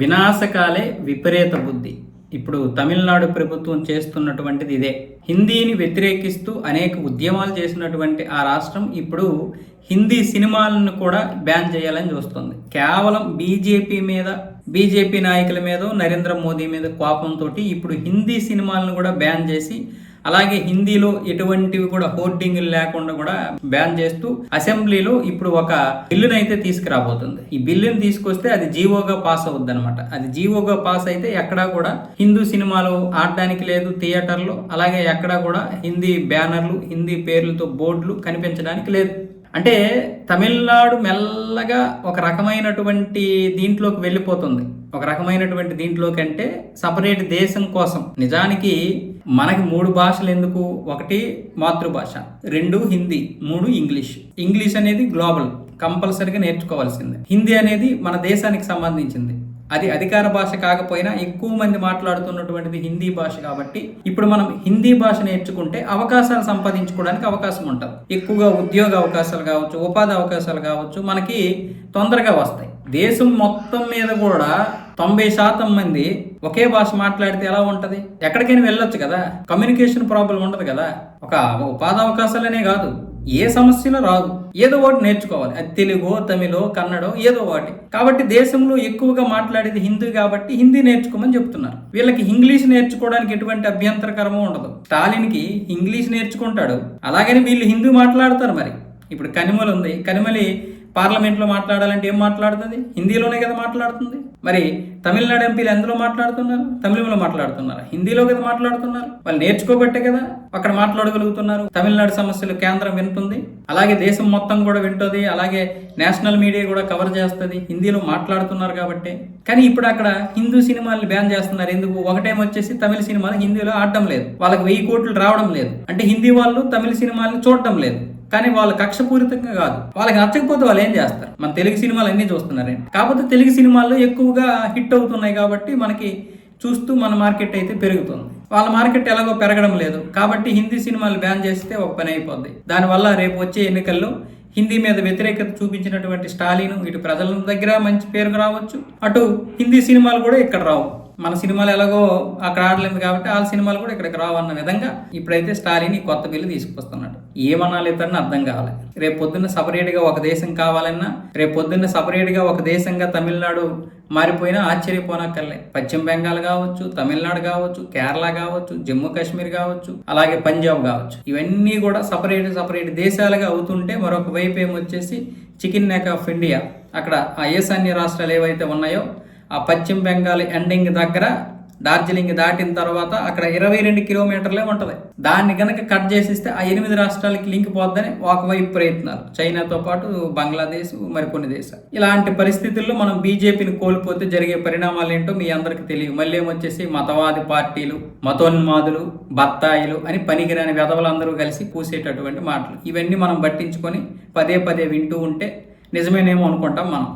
వినాశకాలే విపరీత బుద్ధి. ఇప్పుడు తమిళనాడు ప్రభుత్వం చేస్తున్నటువంటిది ఇదే. హిందీని వ్యతిరేకిస్తూ అనేక ఉద్యమాలు చేసినటువంటి ఆ రాష్ట్రం ఇప్పుడు హిందీ సినిమాలను కూడా బ్యాన్ చేయాలని చూస్తుంది. కేవలం బీజేపీ మీద బీజేపీ నాయకుల మీద నరేంద్ర మోదీ మీద కోపంతో ఇప్పుడు హిందీ సినిమాలను కూడా బ్యాన్ చేసి అలాగే హిందీలో ఎటువంటివి కూడా హోర్డింగ్లు లేకుండా కూడా బ్యాన్ చేస్తూ అసెంబ్లీలో ఇప్పుడు ఒక బిల్లును అయితే తీసుకురాబోతుంది. ఈ బిల్లును తీసుకొస్తే అది జీవోగా పాస్ అవుద్ది అనమాట అది జీవోగా పాస్ అయితే ఎక్కడా కూడా హిందూ సినిమాలు ఆడడానికి లేదు థియేటర్లో అలాగే ఎక్కడా కూడా హిందీ బ్యానర్లు హిందీ పేర్లతో బోర్డులు కనిపించడానికి లేదు. అంటే తమిళనాడు మెల్లగా ఒక రకమైనటువంటి దీంట్లోకి వెళ్ళిపోతుంది. ఒక రకమైనటువంటి దీంట్లోకి అంటే సపరేట్ దేశం కోసం. నిజానికి మనకి మూడు భాషలు ఎందుకు? ఒకటి మాతృభాష రెండు హిందీ మూడు ఇంగ్లీష్. ఇంగ్లీష్ అనేది గ్లోబల్ కంపల్సరీగా నేర్చుకోవాల్సిందే. హిందీ అనేది మన దేశానికి సంబంధించింది. అది అధికార భాష కాకపోయినా ఎక్కువ మంది మాట్లాడుతున్నటువంటిది హిందీ భాష కాబట్టి ఇప్పుడు మనం హిందీ భాష నేర్చుకుంటే అవకాశాలు సంపాదించుకోవడానికి అవకాశం ఉంటుంది. ఎక్కువగా ఉద్యోగ అవకాశాలు కావచ్చు ఉపాధి అవకాశాలు కావచ్చు మనకి తొందరగా వస్తాయి. దేశం మొత్తం మీద కూడా తొంభై శాతం మంది ఒకే భాష మాట్లాడితే ఎలా ఉంటుంది? ఎక్కడికైనా వెళ్ళొచ్చు కదా? కమ్యూనికేషన్ ప్రాబ్లం ఉండదు కదా? ఒక ఉపాధి అవకాశాలనే కాదు. ఏ సమస్యలో రాదు ఏదో ఒకటి నేర్చుకోవాలి. అది తెలుగు తమిళో కన్నడ ఏదో ఒకటి. కాబట్టి దేశంలో ఎక్కువగా మాట్లాడేది హిందీ కాబట్టి హిందీ నేర్చుకోమని చెప్తున్నారు. వీళ్ళకి ఇంగ్లీష్ నేర్చుకోవడానికి ఎటువంటి అభ్యంతరకరము ఉండదు. స్టాలిన్కి ఇంగ్లీష్ నేర్చుకుంటాడు. అలాగని వీళ్ళు హిందీ మాట్లాడతారు మరి. ఇప్పుడు కనిమలు ఉంది. కనిమలి పార్లమెంట్లో మాట్లాడాలంటే ఏం మాట్లాడుతుంది? హిందీలోనే కదా మాట్లాడుతుంది. మరి తమిళనాడు ఎంపీలు ఎందులో మాట్లాడుతున్నారు? తమిళంలో మాట్లాడుతున్నారు? హిందీలో కదా మాట్లాడుతున్నారు? వాళ్ళు నేర్చుకోబట్టే కదా అక్కడ మాట్లాడగలుగుతున్నారు. తమిళనాడు సమస్యలు కేంద్రం వింటుంది. అలాగే దేశం మొత్తం కూడా వింటుంది. అలాగే నేషనల్ మీడియా కూడా కవర్ చేస్తుంది. హిందీలో మాట్లాడుతున్నారు కాబట్టి. కానీ ఇప్పుడు అక్కడ హిందూ సినిమాల్ని బ్యాన్ చేస్తున్నారు. ఎందుకు? ఒకటేం వచ్చేసి తమిళ సినిమాలు హిందీలో ఆడడం లేదు. వాళ్ళకి వెయ్యి కోట్లు రావడం లేదు. అంటే హిందీ వాళ్ళు తమిళ సినిమాలను చూడడం లేదు. కానీ వాళ్ళు కక్షపూరితంగా కాదు. వాళ్ళకి నచ్చకపోతే వాళ్ళు ఏం చేస్తారు? మన తెలుగు సినిమాలు అన్నీ చూస్తున్నారండి కాకపోతే తెలుగు సినిమాల్లో ఎక్కువగా హిట్ అవుతున్నాయి కాబట్టి మనకి చూస్తూ మన మార్కెట్ అయితే పెరుగుతుంది. వాళ్ళ మార్కెట్ ఎలాగో పెరగడం లేదు. కాబట్టి హిందీ సినిమాలు బ్యాన్ చేస్తే ఒక పని అయిపోద్ది. దానివల్ల రేపు వచ్చే ఎన్నికల్లో హిందీ మీద వ్యతిరేకత చూపించినటువంటి స్టాలిన్ ఇటు ప్రజల దగ్గర మంచి పేరు రావచ్చు. అటు హిందీ సినిమాలు కూడా ఇక్కడ రావు. మన సినిమాలు ఎలాగో అక్కడ ఆడలేదు కాబట్టి వాళ్ళ సినిమాలు కూడా ఇక్కడికి రావన్న విధంగా ఇప్పుడైతే స్టాలిన్ ఈ కొత్త బిల్లు తీసుకొస్తున్నాడు ఏమనాలి ఇతరుని అర్థం కావాలి. రేపు పొద్దున్న సపరేట్గా ఒక దేశం కావాలన్నా రేపు పొద్దున్న సపరేట్గా ఒక దేశంగా తమిళనాడు మారిపోయినా ఆశ్చర్యపోనక్కర్లే. పశ్చిమ బెంగాల్ కావచ్చు తమిళనాడు కావచ్చు కేరళ కావచ్చు జమ్మూ కాశ్మీర్ కావచ్చు అలాగే పంజాబ్ కావచ్చు. ఇవన్నీ కూడా సపరేట్ సపరేట్ దేశాలుగా అవుతుంటే మరొక వైపు ఏమొచ్చేసి చికెన్ నెక్ ఆఫ్ ఇండియా. అక్కడ ఆ ఈశాన్య రాష్ట్రాలు ఏవైతే ఉన్నాయో ఆ పశ్చిమ బెంగాల్ ఎండింగ్ దగ్గర డార్జిలింగ్ దాటిన తర్వాత అక్కడ ఇరవై రెండు కిలోమీటర్లే ఉంటుంది. దాన్ని కనుక కట్ చేసిస్తే ఆ ఎనిమిది రాష్ట్రాలకి లింక్ పోద్దని ఒకవైపు ప్రయత్నాలు. చైనాతో పాటు బంగ్లాదేశ్ మరికొన్ని దేశాలు. ఇలాంటి పరిస్థితుల్లో మనం బీజేపీని కోల్పోతే జరిగే పరిణామాలు ఏంటో మీ అందరికి తెలియదు. మళ్ళీ ఏమొచ్చేసి మతవాది పార్టీలు మతోన్మాదులు బత్తాయిలు అని పనికిరాని వెధవలందరూ కలిసి పూసేటటువంటి మాటలు. ఇవన్నీ మనం పట్టించుకొని పదే పదే వింటూ ఉంటే నిజమేనేమో అనుకుంటాం మనం.